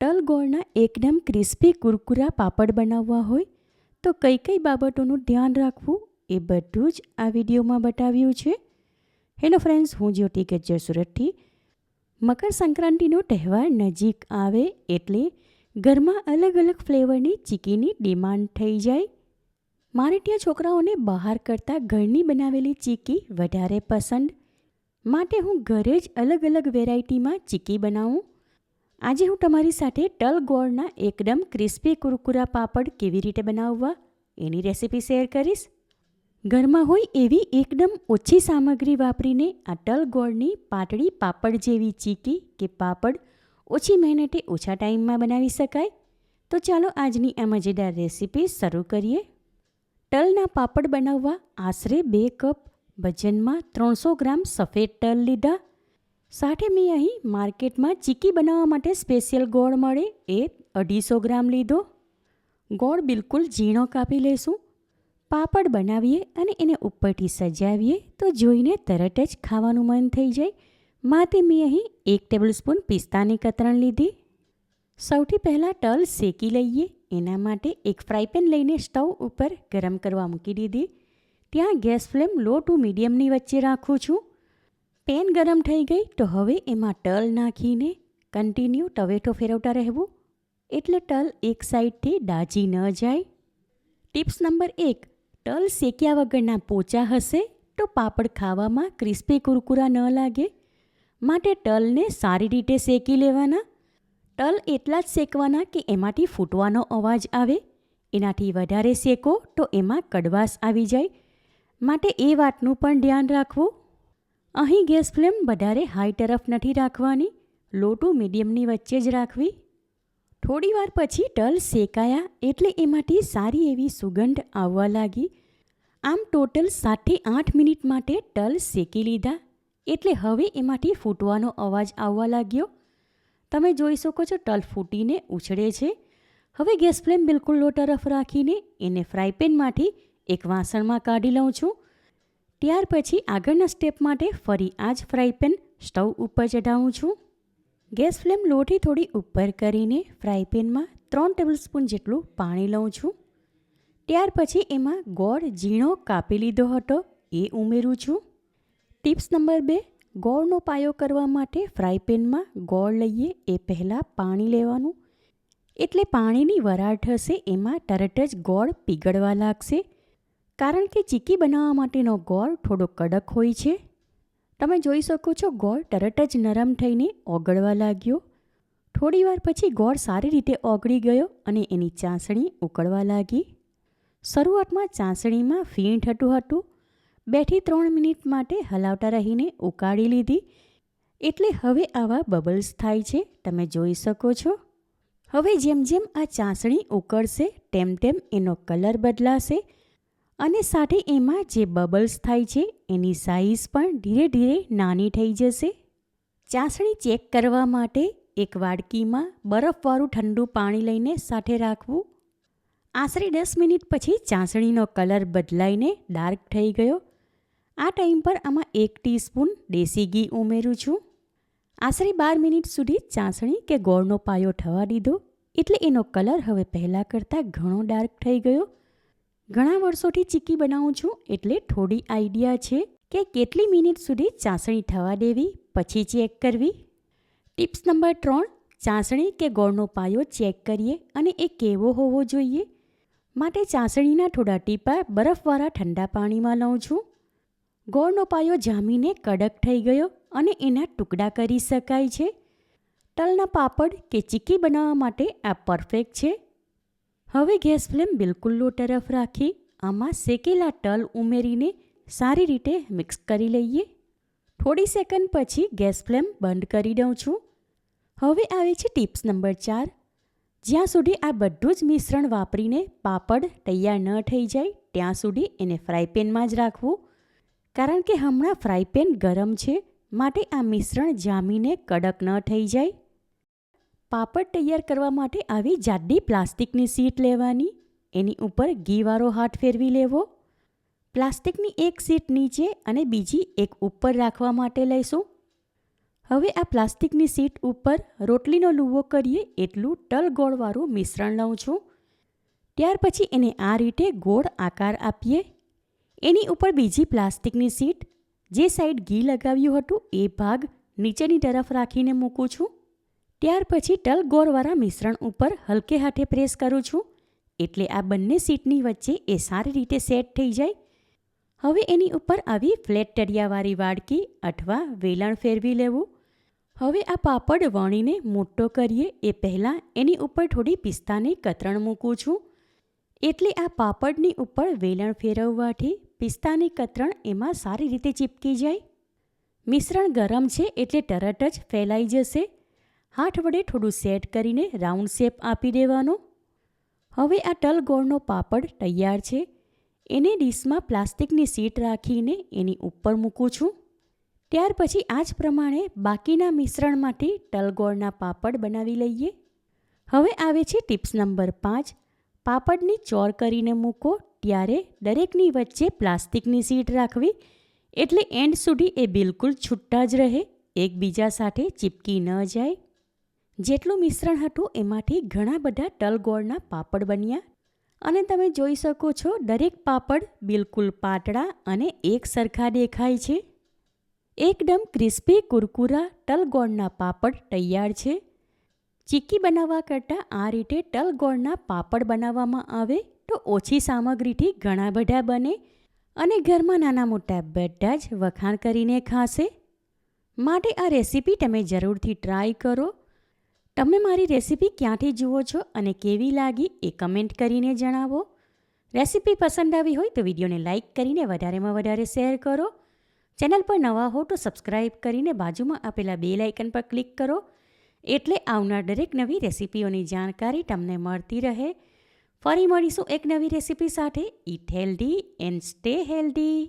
તલ ગોળના એકદમ ક્રિસ્પી કુરકુરા પાપડ બનાવવા હોય, તો કઈ કઈ બાબતોનું ધ્યાન રાખવું એ બધું જ આ વિડીયોમાં બતાવ્યું છે. હેલો ફ્રેન્ડ્સ હું જ્યોતિ ગજ્જર સુરતથી. મકર સંક્રાંતિનો તહેવાર નજીક આવે એટલે ઘરમાં અલગ અલગ ફ્લેવરની ચીકીની ડિમાન્ડ થઈ જાય. મારે ત્યાં છોકરાઓને બહાર કરતાં ઘરની બનાવેલી ચીકી વધારે પસંદ. માટે હું ઘરે જ અલગ અલગ વેરાયટીમાં ચીકી બનાવું. આજે હું તમારી સાથે ટલ ગોળના એકદમ ક્રિસ્પી કુરકુરા પાપડ કેવી રીતે બનાવવા એની રેસીપી શેર કરીશ. ઘરમાં હોય એવી એકદમ ઓછી સામગ્રી વાપરીને આ ટલ ગોળની પાતળી પાપડ જેવી ચીકી કે પાપડ ઓછી મહેનતે ઓછા ટાઈમમાં બનાવી શકાય. તો ચાલો આજની આ મજેદાર રેસીપી શરૂ કરીએ. ટલના પાપડ બનાવવા આશરે બે કપ ભજનમાં ત્રણસો ગ્રામ સફેદ તલ લીધા. સાથે મેં અહીં માર્કેટમાં ચીકી બનાવવા માટે સ્પેશિયલ ગોળ મળે એ અઢીસો ગ્રામ લીધો. ગોળ બિલકુલ ઝીણો કાપી લઈશું પાપડ બનાવીએ અને એને ઉપરથી સજાવીએ તો જોઈને તરત જ ખાવાનું મન થઈ જાય. માટે મેં અહીં એક ટેબલ સ્પૂન પિસ્તાની કતરણ લીધી. સૌથી પહેલાં તલ શેકી લઈએ. એના માટે એક ફ્રાયપેન લઈને સ્ટવ ઉપર ગરમ કરવા મૂકી દીધી. ત્યાં ગેસ ફ્લેમ લો ટુ મીડિયમની વચ્ચે રાખું છું. પેન ગરમ થઈ ગઈ તો હવે એમાં તલ નાખીને કન્ટિન્યુ ટવેટો ફેરવતા રહેવું. એટલે તલ એક સાઈડથી દાજી ન જાય. ટિપ્સ નંબર એક તલ શેક્યા વગરના પોચા હશે તો પાપડ ખાવામાં ક્રિસ્પી કુરકુરા ન લાગે. માટે તલને સારી રીતે શેકી લેવાના. તલ એટલા જ શેકવાના કે એમાંથી ફૂટવાનો અવાજ આવે. એનાથી વધારે શેકો તો એમાં કડવાશ આવી જાય. માટે એ વાતનું પણ ધ્યાન રાખવું. અહીં ગેસ ફ્લેમ વધારે હાઈ તરફ નથી રાખવાની લો મીડિયમની વચ્ચે જ રાખવી. થોડીવાર પછી તલ શેકાયા એટલે એમાંથી સારી એવી સુગંધ આવવા લાગી. આમ ટોટલ સાતથી આઠ મિનિટ માટે તલ શેકી લીધા, એટલે હવે એમાંથી ફૂટવાનો અવાજ આવવા લાગ્યો. તમે જોઈ શકો છો તલ ફૂટીને ઉછળે છે. હવે ગેસ ફ્લેમ બિલકુલ લો તરફ રાખીને એને ફ્રાયપેનમાંથી એક વાસણમાં કાઢી લઉં છું. ત્યાર પછી આગળના સ્ટેપ માટે ફરી આ જ ફ્રાયપેન સ્ટવ ઉપર ચઢાવું છું. ગેસ ફ્લેમ લોથી થોડી ઉપર કરીને ફ્રાઈપેનમાં ત્રણ ટેબલસ્પૂન જેટલું પાણી લઉં છું. ત્યાર પછી એમાં ગોળ ઝીણો કાપી લીધો હતો, એ ઉમેરું છું. ટિપ્સ નંબર બે, ગોળનો પાયો કરવા માટે ફ્રાયપેનમાં ગોળ લઈએ એ પહેલાં પાણી લેવાનું. એટલે પાણીની વરાળ થશે, એમાં તરત જ ગોળ પીગળવા લાગશે. કારણ કે ચીકી બનાવવા માટેનો ગોળ થોડો કડક હોય છે. તમે જોઈ શકો છો, ગોળ તરત જ નરમ થઈને ઓગળવા લાગ્યો. થોડીવાર પછી ગોળ સારી રીતે ઓગળી ગયો અને એની ચાસણી ઉકળવા લાગી. શરૂઆતમાં ચાસણીમાં ફીણ થતું હતું. બેથી ત્રણ મિનિટ માટે હલાવતા રહીને ઉકાળી લીધી. એટલે હવે આવા બબલ્સ થાય છે, તમે જોઈ શકો છો. હવે જેમ જેમ આ ચાસણી ઉકળશે, તેમ તેમ એનો કલર બદલાશે. અને સાથે એમાં જે બબલ્સ થાય છે, એની સાઇઝ પણ ધીરે ધીરે નાની થઈ જશે. ચાસણી ચેક કરવા માટે એક વાડકીમાં બરફવાળું ઠંડુ પાણી લઈને સાથે રાખવું. આશરે દસ મિનિટ પછી ચાસણીનો કલર બદલાઈને ડાર્ક થઈ ગયો. આ ટાઈમ પર આમાં એક ટીસ્પૂન દેશી ઘી ઉમેરું છું. આશરે બાર મિનિટ સુધી ચાસણી કે ગોળનો પાયો થવા દીધો, એટલે એનો કલર હવે પહેલાં કરતાં ઘણો ડાર્ક થઈ ગયો. ઘણા વર્ષોથી ચીકી બનાવું છું એટલે થોડી આઈડિયા છે કે કેટલી મિનિટ સુધી ચાસણી થવા દેવી, પછી ચેક કરવી? ટિપ્સ નંબર ત્રણ, ચાસણી કે ગોળનો પાયો ચેક કરીએ અને એ કેવો હોવો જોઈએ? માટે ચાસણીના થોડા ટીપા બરફવાળા ઠંડા પાણીમાં લઉં છું. ગોળનો પાયો જામીને કડક થઈ ગયો અને એના ટુકડા કરી શકાય છે. તલના પાપડ કે ચીકી બનાવવા માટે આ પરફેક્ટ છે. હવે ગેસ ફ્લેમ બિલકુલ લો તરફ રાખી, આમાં શેકેલા તલ ઉમેરીને સારી રીતે મિક્સ કરી લઈએ. થોડી સેકન્ડ પછી ગેસ ફ્લેમ બંધ કરી દઉં છું. હવે આવે છે ટિપ્સ નંબર ચાર. જ્યાં સુધી આ બધું જ મિશ્રણ વાપરીને પાપડ તૈયાર ન થઈ જાય, ત્યાં સુધી એને ફ્રાયપેનમાં જ રાખવું. કારણ કે હમણાં ફ્રાયપેન ગરમ છે, માટે આ મિશ્રણ જામીને કડક ન થઈ જાય. પાપડ તૈયાર કરવા માટે આવી જાડી પ્લાસ્ટિકની સીટ લેવાની, એની ઉપર ઘીવાળો હાથ ફેરવી લેવો. પ્લાસ્ટિકની એક સીટ નીચે અને બીજી એક ઉપર રાખવા માટે લઈશું. હવે આ પ્લાસ્ટિકની સીટ ઉપર રોટલીનો લુવો કરીએ એટલું ટલ ગોળવાળું મિશ્રણ લઉં છું. ત્યાર પછી એને આ રીતે ગોળ આકાર આપીએ. એની ઉપર બીજી પ્લાસ્ટિકની સીટ, જે સાઈડ ઘી લગાવ્યું હતું, એ ભાગ નીચેની તરફ રાખીને મૂકું છું. ત્યાર પછી તલ ગોળવાળા મિશ્રણ ઉપર હલકે હાથે પ્રેસ કરું છું. એટલે આ બંને સીટની વચ્ચે એ સારી રીતે સેટ થઈ જાય. હવે એની ઉપર આવી ફ્લેટ તળિયાવાળી વાડકી અથવા વેલણ ફેરવી લેવું. હવે આ પાપડ વણીને મોટો કરીએ એ પહેલાં એની ઉપર થોડી પિસ્તાની કતરણ મૂકું છું. એટલે આ પાપડની ઉપર વેલણ ફેરવવાથી પિસ્તાની કતરણ એમાં સારી રીતે ચીપકી જાય. મિશ્રણ ગરમ છે એટલે તરત જ ફેલાઈ જશે. હાથ વડે થોડું સેટ કરીને રાઉન્ડ શેપ આપી દેવાનો. હવે આ તલગોળનો પાપડ તૈયાર છે. એને ડીશમાં પ્લાસ્ટિકની સીટ રાખીને એની ઉપર મૂકું છું. ત્યાર પછી આ જ પ્રમાણે બાકીના મિશ્રણમાંથી તલગોળના પાપડ બનાવી લઈએ. હવે આવે છે ટિપ્સ નંબર પાંચ. પાપડની ચોર કરીને મૂકો ત્યારે દરેકની વચ્ચે પ્લાસ્ટિકની સીટ રાખવી, એટલે એન્ડ સુધી એ બિલકુલ છૂટા જ રહે, એકબીજા સાથે ચીપકી ન જાય. જેટલું મિશ્રણ હતું એમાંથી ઘણા બધા તલગોળના પાપડ બન્યા. અને તમે જોઈ શકો છો દરેક પાપડ બિલકુલ પાતળા અને એક સરખા દેખાય છે. એકદમ ક્રિસ્પી કુરકુરા તલગોળના પાપડ તૈયાર છે. ચીક્કી બનાવવા કરતાં આ રીતે તલગોળના પાપડ બનાવવામાં આવે તો ઓછી સામગ્રીથી ઘણા બધા બને અને ઘરમાં નાના મોટા બધા જ વખાણ કરીને ખાશે. માટે આ રેસીપી તમે જરૂરથી ટ્રાય કરો. તમે મારી રેસીપી ક્યાંથી જુઓ છો અને કેવી લાગી એ કમેન્ટ કરીને જણાવો. રેસીપી પસંદ આવી હોય તો વિડીયોને લાઇક કરીને વધારેમાં વધારે શેર કરો. ચેનલ પર નવા હો તો સબસ્ક્રાઈબ કરીને બાજુમાં આપેલા બે લાઇકન પર ક્લિક કરો. એટલે આવનાર દરેક નવી રેસીપીઓની જાણકારી તમને મળતી રહે. ફરી મળીશું એક નવી રેસીપી સાથે. Eat healthy and stay healthy.